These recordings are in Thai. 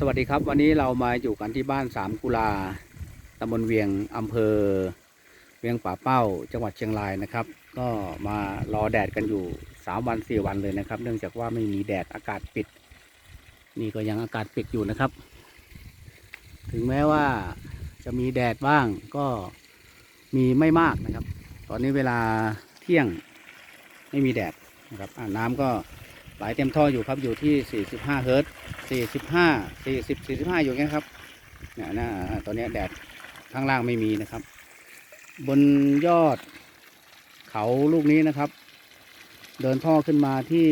สวัสดีครับ วันนี้เรามาอยู่กันที่บ้านสามกุลาตำบลเวียงอำเภอ เวียงป่าเป้า จังหวัดเชียงรายนะครับ ก็มารอแดดกันอยู่สามวันสี่วันเลยนะครับ เนื่องจากว่าไม่มีแดดอากาศปิด นี่ก็ยังอากาศปิดอยู่นะครับ ถึงแม้ว่าจะมีแดดบ้างก็มีไม่มากนะครับ ตอนนี้เวลาเที่ยงไม่มีแดดนะครับน้ำก็ ไหลเต็มท่ออยู่ครับอยู่ที่ 45 เฮิรตซ์สี่สิบห้าสี่สิบสี่สิบห้าอยู่เงี้ยครับเนี่ยนะตอนนี้แดดข้างล่างไม่มีนะครับ บนยอดเขาลูกนี้นะครับ เดินท่อขึ้นมาที่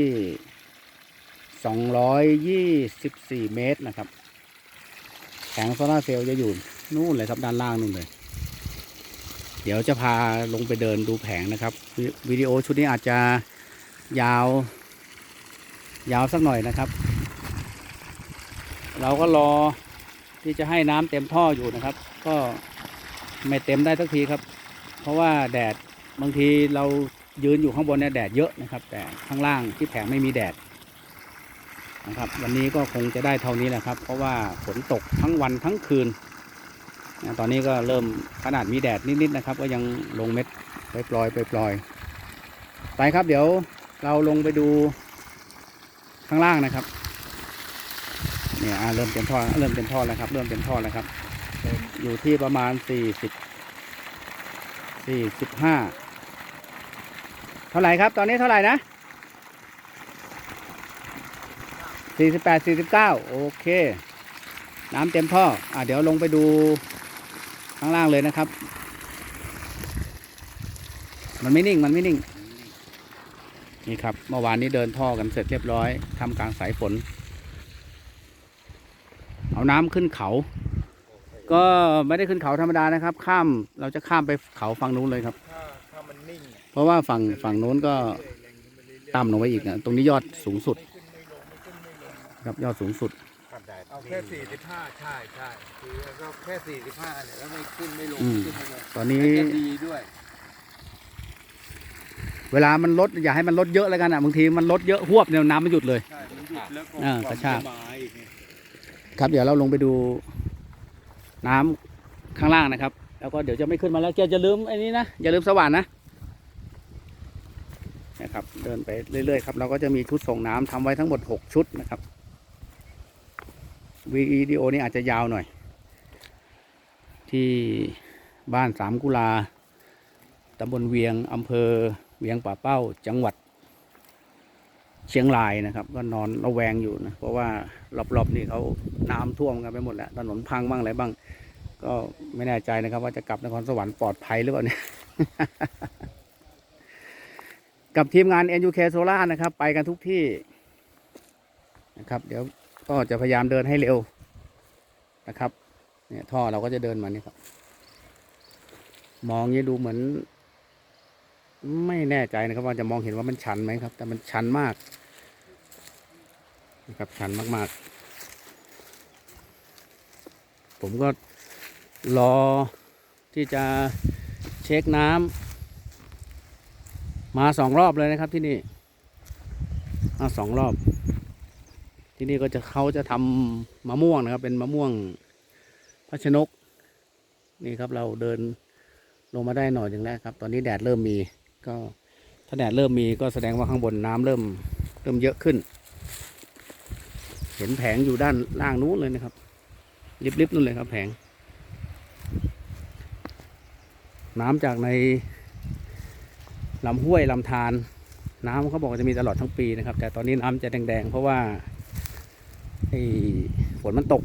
สองร้อยยี่สิบสี่เมตรนะครับแผงโซลาเซลล์จะอยู่นู่นเลยครับด้านล่างนู่นเลย เดี๋ยวจะพาลงไปเดินดูแผงนะครับววิดีโอชุดนี้อาจจะยาว ยาวสักหน่อยนะครับ เราก็รอที่จะให้น้ำเต็มท่ออยู่นะครับ ก็ไม่เต็มได้สักทีครับ เพราะว่าแดดบางทีเรายืนอยู่ข้างบนเนี่ยแดดเยอะนะครับ แต่ข้างล่างที่แผงไม่มีแดดนะครับ วันนี้ก็คงจะได้เท่านี้แหละครับ เพราะว่าฝนตกทั้งวันทั้งคืนตอนนี้ก็เริ่มขนาดมีแดดนิดๆนะครับ ก็ยังลงเม็ดปล่อยๆปล่อยไปครับเดี๋ยวเราลงไปดู ข้างล่างนะครับเนี่ยเริ่มเต็มท่อเริ่มเต็มท่อแล้วครับ เริ่มเต็มท่อแล้วครับ อยู่ที่ประมาณสี่สิบสี่สิบห้าเท่าไหร่ครับ ตอนนี้เท่าไหร่นะสี่สิบแปดสี่สิบเก้าโอเค น้ำเต็มท่ออ่าเดี๋ยวลงไปดูข้างล่างเลยนะครับ มันไม่นิ่งมันไม่นิ่ง นี่ครับเมื่อวานนี้เดินท่อกันเสร็จเรียบร้อยทำกลางสายฝน เอาน้ำขึ้นเขา ก็ไม่ได้ขึ้นเขาธรรมดานะครับ ข้ามเราจะข้ามไปเขาฝั่งนู้นเลยครับถ้าถ้ามันนิ่งเพราะว่าฝั่งฝั่งนู้นก็เรื่อยๆแรงขึ้นไปเรื่อยๆต่ำลงไปอีกนะตรงนี้ยอดสูงสุดไม่ขึ้นไม่ลงไม่ขึ้นไม่ลงครับยอดสูงสุดเอาแค่สี่สิบห้าใช่ใช่คือก็แค่สี่สิบห้าเนี่ยแล้วไม่ขึ้นไม่ลงอืมขึ้นไม่ลงตอนนี้ แล้วจะดีด้วย เวลามันลดอย่าให้มันลดเยอะแล้วกันอะบางทีมันลดเยอะหวบเนี่ยน้ำมันหยุดเลย ใช่มันหยุดแล้วก็อ่ากระชากควมจะมาอีกเนี่ยครับเดี๋ยวเราลงไปดูน้ำข้างล่างนะครับ แล้วก็เดี๋ยวจะไม่ขึ้นมาแล้วแกจะลืมไอ้นี้นะอย่าลืมสว่านนะนะครับ เดินไปเรื่อยๆครับเราก็จะมีชุดส่งน้ำทำไว้ทั้งหมดหกชุดนะครับวิดีโอนี้อาจจะยาวหน่อย ที่บ้านสามกุลาตำบลเวียงอำเภอ เวียงป่าเป้าจังหวัด เชียงรายนะครับ ก็นอนระแวงอยู่นะเพราะว่ารอบๆนี่เขาน้ำท่วมกันไปหมดแล้วถนนพังบ้างอะไรบ้าง ก็ไม่แน่ใจนะครับ ว่าจะกลับนครสวรรค์ปลอดภัยหรือเปล่าเนี่ยกับทีมงาน NUK Solar นะครับ ไปกันทุกที่นะครับ เดี๋ยวก็จะพยายามเดินให้เร็วนะครับ เนี่ยท่อเราก็จะเดินมานี่ครับ มองนี้ดูเหมือน ไม่แน่ใจนะครับว่าจะมองเห็นว่ามันชันไหมครับ แต่มันชันมากนะครับชันมากๆ ผมก็รอที่จะเช็คน้ำมาสองรอบเลยนะครับที่นี่มาสองรอบ ที่นี่ก็จะเขาจะทำมะม่วงนะครับ เป็นมะม่วงพัชนก นี่ครับเราเดินลงมาได้หน่อยหนึ่งแล้วครับ ตอนนี้แดดเริ่มมี ก็ถ้าแดดเริ่มมีก็แสดงว่าข้างบนน้ำเริ่มเริ่มเยอะขึ้น เห็นแผงอยู่ด้านล่างนู้นเลยนะครับริบๆนู่นเลยครับแผง น้ำจากในลำห้วยลำธารน้ำเขาบอกจะมีตลอดทั้งปีนะครับ แต่ตอนนี้น้ำจะแดงๆ เพราะว่าไอ้ฝนมันตก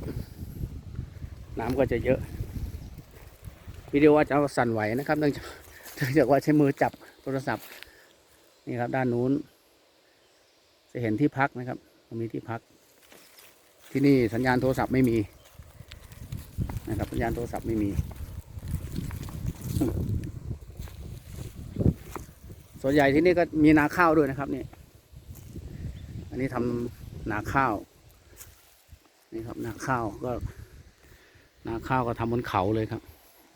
น้ำก็จะเยอะวิดีโออาจะสั่นไหวนะครับเนื่องจากเนื่องจากว่าใช้มือจับ โทรศัพท์ นี่ครับ ด้านนู้น จะเห็นที่พักนะครับ มีที่พัก ที่นี่สัญญาณโทรศัพท์ไม่มี นะครับ สัญญาณโทรศัพท์ไม่มี ส่วนใหญ่ที่นี่ก็มีนาข้าวด้วยนะครับนี่ อันนี้ทำนาข้าว นี่ครับนาข้าวก็นาข้าวก็ทำบนเขาเลยครับ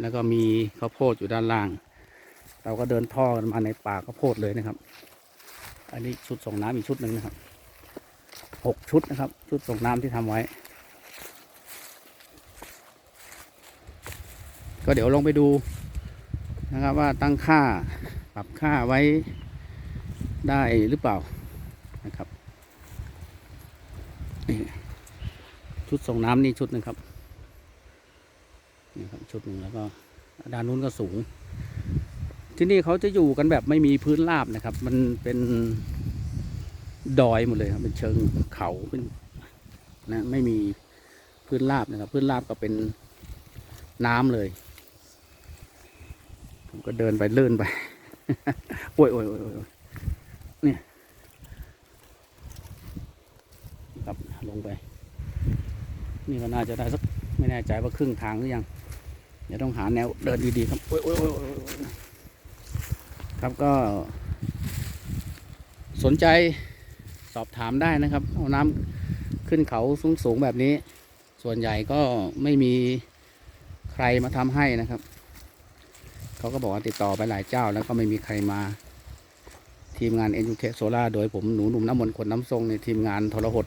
แล้วก็มีข้าวโพดอยู่ด้านล่าง เราก็เดินท่อกันมาในป่าก็โพดเลยนะครับ อันนี้ชุดส่งน้ำอีกชุดหนึ่งนะครับหกชุดนะครับ ชุดส่งน้ำที่ทำไว้ ก็เดี๋ยวลองไปดูนะครับว่าตั้งค่าปรับค่าไว้ได้หรือเปล่านะครับชุดส่งน้ำนี่ชุดหนึ่งครับนี่ครับชุดหนึ่งแล้วก็ด้านนู้นก็สูง ที่นี่เขาจะอยู่กันแบบไม่มีพื้นราบนะครับ มันเป็นดอยหมดเลยครับ เป็นเชิงเขาเป็นนะไม่มีพื้นราบนะครับ พื้นราบก็เป็นน้ำเลย ผมก็เดินไปเลื่นไป โอ้ยโอ้ยโอ้ยโอ้ยอยเนี่ยครับลงไป นี่ก็น่าจะได้สักไม่แน่ใจว่าครึ่งทางหรือยังเดี๋ยวต้องหาแนวเดินดีๆครับโอ้ยโอ้ยโอ้ยโอ้ยโอ้ย ครับก็ สนใจสอบถามได้นะครับเอาน้ำขึ้นเขาสูงๆแบบนี้ ส่วนใหญ่ก็ไม่มีใครมาทำให้นะครับ เขาก็บอกว่าติดต่อไปหลายเจ้าแล้วก็ไม่มีใครมา ทีมงาน e n u t e c Solar โดยผมหนูหนุ่มน้ำมนต์คนน้ำทรงในทีมงานทรหด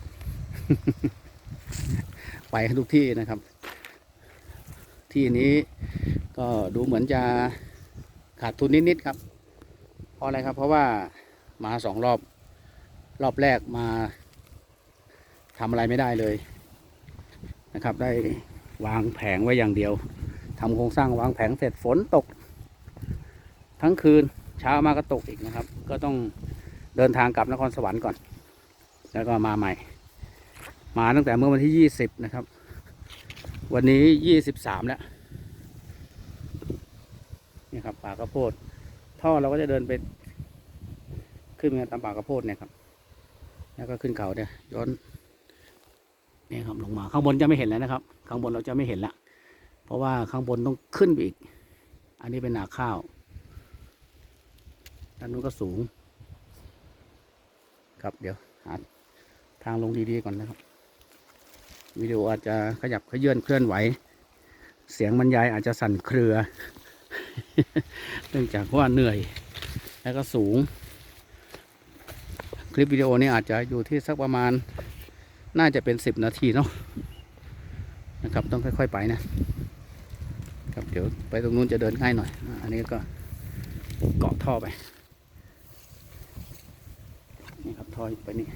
ไปทุกที่นะครับ ที่นี้ก็ดูเหมือนจะขาดทุนนิด ๆ ครับ เพราะอะไรครับ เพราะว่ามาสองรอบ รอบแรกมาทำอะไรไม่ได้เลยนะครับ ได้วางแผงไว้อย่างเดียวทำโครงสร้างวางแผงเสร็จฝนตก ทั้งคืนเช้ามาก็ตกอีกนะครับ ก็ต้องเดินทางกลับนครสวรรค์ก่อน แล้วก็มาใหม่ มาตั้งแต่เมื่อวันที่ยี่สิบนะครับ วันนี้ยี่สิบสามแล้วนี่ครับป่ากระโพด ท่อเราก็จะเดินไป ขึ้นมาตามป่ากระโพดเนี่ยครับ แล้วก็ขึ้นเขาเนี่ยย้อนนี่ครับลงมาข้างบนจะไม่เห็นแล้วนะครับ ข้างบนเราจะไม่เห็นละ เพราะว่าข้างบนต้องขึ้นไปอีก อันนี้เป็นนาข้าวด้านนู้นก็สูง ครับเดี๋ยวหาทางลงดีๆก่อนนะครับวิดีโออาจจะขยับขยื่นเคลื่อนไหว เสียงบรรยายอาจจะสั่นเครือ เนื่องจากว่าเหนื่อยแล้วก็สูง คลิปวิดีโอนี้อาจจะอยู่ที่สักประมาณน่าจะเป็นสิบนาทีเนาะนะครับต้องค่อย ๆ ไปนะครับเดี๋ยวไปตรงนู้นจะเดินง่ายหน่อย อันนี้ก็เกาะท่อไปนี่ครับท่อยไปนี่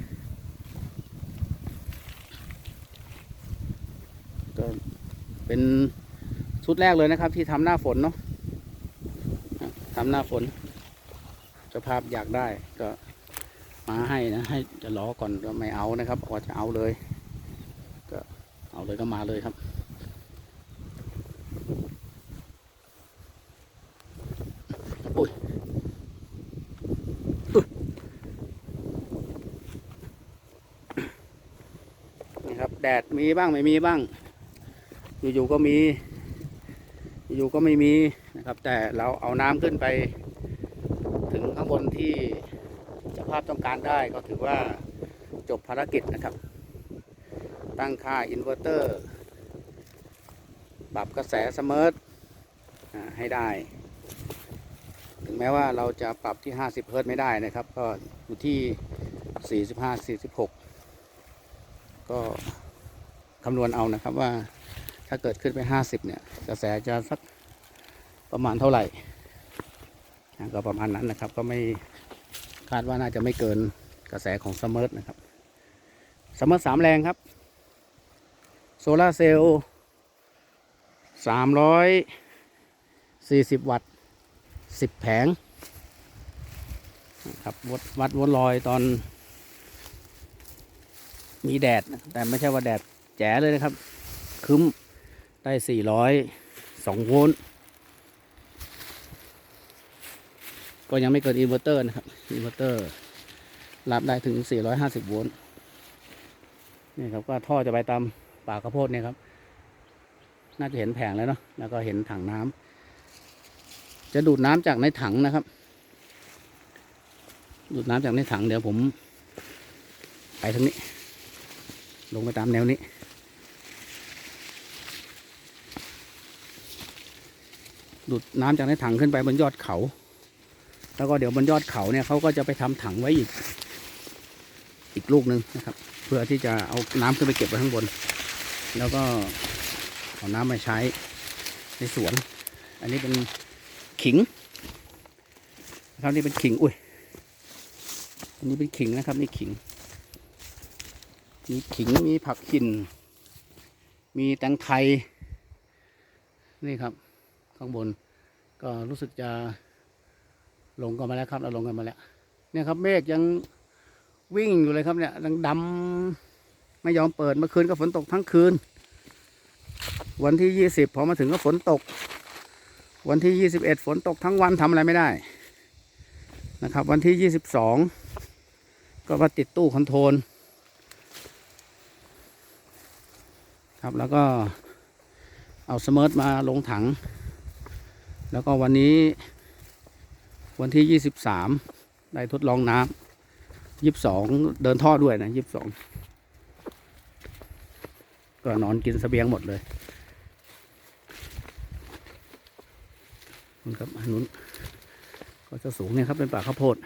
ก็เป็นชุดแรกเลยนะครับที่ทำหน้าฝนเนาะ อะทำหน้าฝนเจ้าภาพอยากได้ก็มาให้นะให้จะล้อก่อนก็ไม่เอานะครับกว่าจะเอาเลย ก็เอาเลยก็มาเลยครับ โอ้ยอุ๊ยนี่ครับ แดดมีบ้างไม่มีบ้าง อยู่ๆก็มี อยู่ๆก็ไม่มี นะครับ แต่เราเอาน้ำขึ้นไป ถึงข้างบนที่เจ้าภาพต้องการได้ก็ถือว่าจบภารกิจนะครับ ตั้งค่าอินเวอร์เตอร์ปรับกระแสเสมอให้ได้ ถึงแม้ว่าเราจะปรับที่ 50 เฮิร์ตไม่ได้นะครับ ก็อยู่ที่ 45 46 ก็คำนวณเอานะครับว่าถ้าเกิดขึ้นไป 50 เนี่ย กระแสจะสัก ประมาณเท่าไหร่ก็ประมาณนั้นนะครับ ก็ไม่คาดว่าน่าจะไม่เกินกระแสของสมาร์ทนะครับสมาร์ทสามแรงครับ โซลาเซลล์สามร้อยสี่สิบวัตต์สิบแผงนะครับวัดวัดวนลอยตอนมีแดดนะแต่ไม่ใช่ว่าแดดแจ๋เลยนะครับ คึ้มได้สี่ร้อยสองโวลต์ ก็ยังไม่เกินอินเวอร์เตอร์นะครับอินเวอร์เตอร์รับได้ถึง 450 โวลต์นี่ครับก็ท่อจะไปตามป่ากระโพดเนี่ยครับ น่าจะเห็นแผงแล้วเนาะแล้วก็เห็นถังน้ำจะดูดน้ำจากในถังนะครับ ดูดน้ำจากในถังเดี๋ยวผม ไปทางนี้ ลงไปตามแนวนี้ดูดน้ำจากในถังขึ้นไปบนยอดเขา แล้วก็เดี๋ยวบนยอดเขาเนี่ยเขาก็จะไปทำถังไว้อีก อีกลูกหนึ่งนะครับ เพื่อที่จะเอาน้ำขึ้นไปเก็บไว้ข้างบน แล้วก็เอาน้ำมาใช้ในสวน อันนี้เป็นขิงนะครับนี่เป็นขิงอุ้ยอันนี้เป็นขิงนะครับนี่ขิง มีขิงมีผักขินมีแตงไทยนี่ครับ ข้างบนก็รู้สึกจะ ลงกันมาแล้วครับเราลงกันมาแล้ว เนี่ยครับเมฆยังวิ่งอยู่เลยครับเนี่ยยังดำไม่ยอมเปิดเมื่อคืนก็ฝนตกทั้งคืน วันที่ยี่สิบพอมาถึงก็ฝนตก วันที่ยี่สิบเอ็ดฝนตกทั้งวันทำอะไรไม่ได้ นะครับ วันที่ยี่สิบสองก็มาติดตู้คอนโทรลครับแล้วก็เอาสมาร์ทมาลงถัง แล้วก็วันนี้ วันที่ยี่สิบสามได้ทดลองน้ำยี่สิบสองเดินท่อด้วยนะยี่สิบสองก็นอนกินเสบียงหมดเลยนู่นครับอันนู้นก็จะสูงเนี่ยครับเป็นป่าข้าวโพด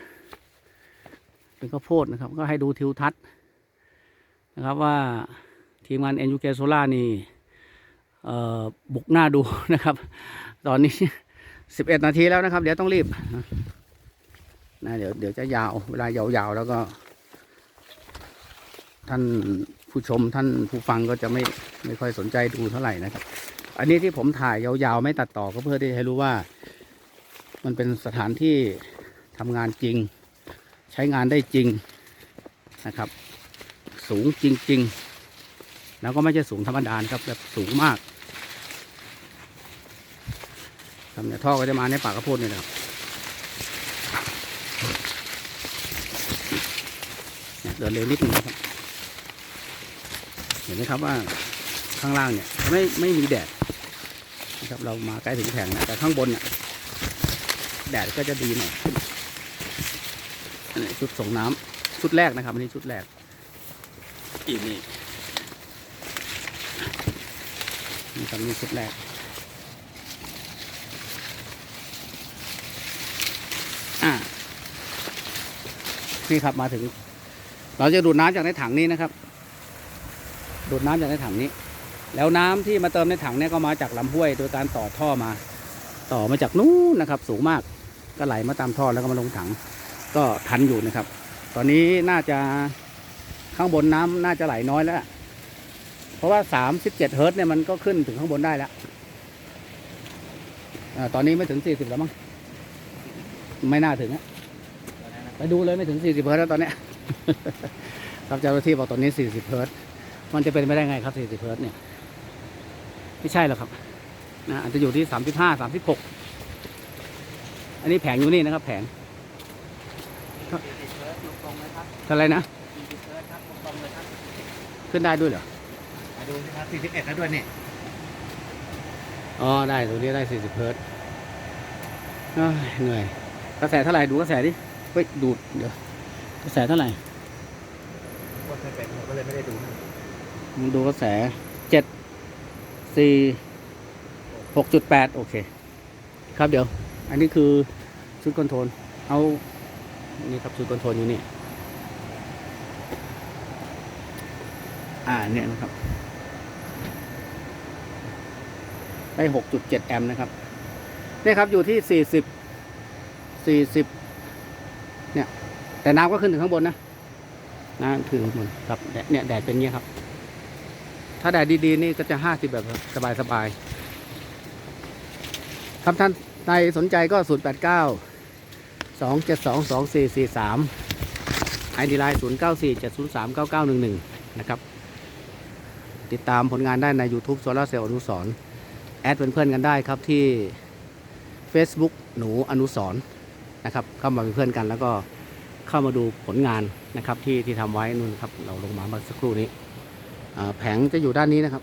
เป็นข้าวโพดนะครับ ก็ให้ดูทิวทัศน์นะครับว่าทีมงาน NUK Solar นี่เอ่บุกหน้าดูนะครับ ตอนนี้ 11นาทีแล้วนะครับ เดี๋ยวต้องรีบนะเดี๋ยวเดี๋ยวจะยาวเวลายาวๆแล้วก็ ท่านผู้ชมท่านผู้ฟังก็จะไม่ไม่ค่อยสนใจดูเท่าไหร่นะครับ อันนี้ที่ผมถ่ายยาวๆไม่ตัดต่อก็เพื่อที่ให้รู้ว่า มันเป็นสถานที่ทำงานจริง ใช้งานได้จริงนะครับ สูงจริง ๆ แล้วก็ไม่ใช่สูงธรรมดาครับแบบสูงมาก ครับเนี่ยท่อก็จะมาในป่ากระโพดนี่นะครับเนี่ยเดินเร็วนิดนึงนะครับ เห็นไหมครับว่าข้างล่างเนี่ยไม่ไม่มีแดดนะครับเรามาใกล้ถึงแผงนะแต่ข้างบนเนี่ยแดดก็จะดีหน่อยอันนี้ชุดส่งน้ำชุดแรกนะครับอันนี้ชุดแรกอีกนี่นี่ครับนี่ชุดแรก นี่ครับมาถึง เราจะดูดน้ำจากในถังนี้นะครับ ดูดน้ำจากในถังนี้ แล้วน้ำที่มาเติมในถังเนี่ยก็มาจากลำห้วย โดยการต่อท่อมา ต่อมาจากนู้นนะครับ สูงมากก็ไหลมาตามท่อแล้วก็มาลงถัง ก็ทันอยู่นะครับ ตอนนี้น่าจะข้างบนน้ำน่าจะไหลน้อยแล้ว เพราะว่า37เจ็ดเฮิร์ตเนี่ยมันก็ขึ้นถึงข้างบนได้แล้วอตอนนี้ไม่ถึง40แล้วมั้งไม่น่าถึงอะ ไปดูเลยไม่ถึง 40 เฮิร์ตซ์แล้วตอนเนี้ยครับเจ้าหน้าที่บอกตอนนี้ 40 เฮิร์ตซ์มันจะเป็นไปได้ไงครับ 40 เฮิร์ตซ์เนี่ย ไม่ใช่หรอกครับนะอาจจะอยู่ที่ 35 36 อันนี้แผงอยู่นี่นะครับ แผง40เฮิร์ตซ์ตรงๆเลยครับเท่าไหรนะ40เฮิร์ตซ์ครับตรงๆเลยครับขึ้นได้ด้วยเหรอมาดูสิครับ41แล้วด้วยนี่อ๋อได้ตัวนี้ได้ 40 เฮิร์ตซ์เอ้ยเหนื่อยกระแสเท่าไหร่ดูกระแสดิ เฮ้ยดูดเดี๋ยวกระแสเท่าไหร่กดไม่เป็นผมก็เลยไม่ได้ดูให้มึงดูกระแสเจ็ดสี่หกจุดแปดโอเค ครับเดี๋ยว อันนี้คือชุดคอนโทรลเอานี่ครับชุดคอนโทรลอยู่นี่อ่าเนี่ยนะครับ ได้หกจุดเจ็ดแอมป์นะครับเนี่ยครับอยู่ที่สี่สิบสี่สิบ เนี่ย แต่น้ำก็ขึ้นถึงข้างบนนะน้ำถึงข้างบนครับเนี่ยแดดเป็นย่างเงี้ยครับ ถ้าแดดดีๆนี่ก็จะห้าสิบแบบสบายๆครับท่านใครสนใจก็ศูนย์แปดเก้าสองเจ็ดสองสองสี่สี่สามไอดีไลน์ศูนย์เก้าสี่เจ็ดศูนย์สามเก้าเก้าหนึ่งหนึ่งนะครับ ติดตามผลงานได้ใน YouTube โซลาเซลล์อนุสรแอดเป็นเพื่อนกันได้ครับที่ Facebook หนูอนุสร์ นะครับเข้ามาเป็นเพื่อนกัน แล้วก็เข้ามาดูผลงานนะครับที่ที่ทำไว้นู่นครับเราลงมาเมื่อสักครู่นี้แผงจะอยู่ด้านนี้นะครับ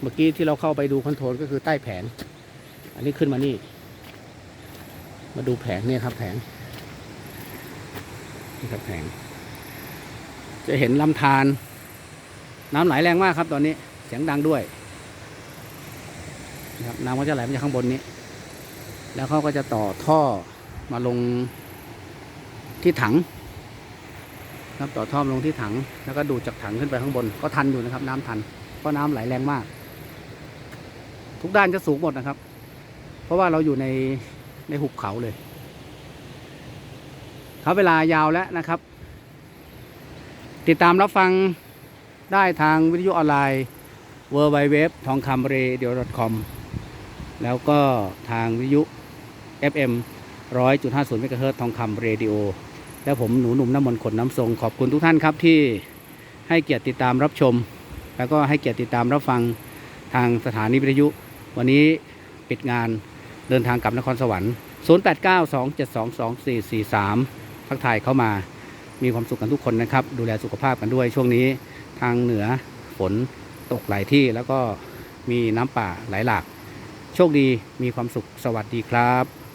เมื่อกี้ที่เราเข้าไปดูคอนโทรลก็คือใต้แผง อันนี้ขึ้นมานี่ มาดูแผงเนี่ยครับ แผงนี่ครับแผง จะเห็นลำธารน้ำไหลแรงมากครับตอนนี้เสียงดังด้วยนะครับน้ำก็จะไหลมาจากข้างบนนี้ แล้วเขาก็จะต่อท่อมาลงที่ถังครับต่อท่อมลงที่ถัง แล้วก็ดูดจากถังขึ้นไปข้างบนก็ทันอยู่นะครับ น้ำทันเพราะน้ำไหลแรงมาก ทุกด้านจะสูงหมดนะครับ เพราะว่าเราอยู่ในในหุบเขาเลยครับเวลายาวแล้วนะครับ ติดตามรับฟังได้ทางวิทยุออนไลน์ w w w ทองคำเรดิโอ .com แล้วก็ทางวิทยุ FM 100.50เมกะเฮิรตทองคำเรดิโอ และผมหนูหนุ่มน้ำมนต์ขนน้ำทรง ขอบคุณทุกท่านครับที่ให้เกียรติติดตามรับชม แล้วก็ให้เกียรติติดตามรับฟังทางสถานีวิทยุ วันนี้ปิดงานเดินทางกลับนครสวรรค์ 0892722443 ทักทายเข้ามา มีความสุขกันทุกคนนะครับ ดูแลสุขภาพกันด้วยช่วงนี้ทางเหนือฝนตกหลายที่แล้วก็มีน้ำป่าไหลหลาก โชคดีมีความสุขสวัสดีครับ